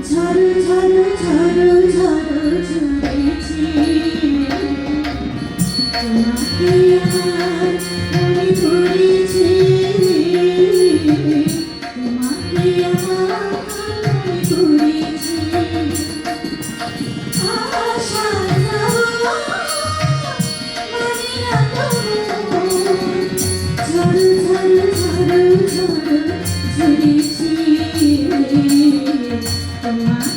ঝড় ঝড় ঝড় ঝড় ঝরেছি তোমাকে আজ আমি ধরেছি তোমাকে আজ আমি ধরেছি আশা ঝড় ঝড় ঝড় ঝড় ঝরেছি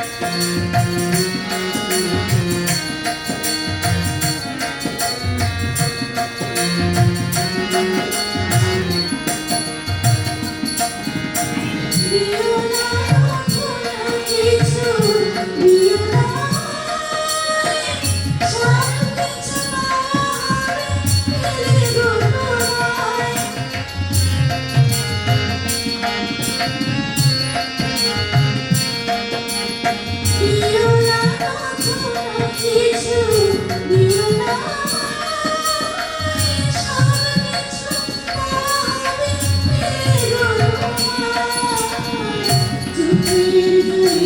Música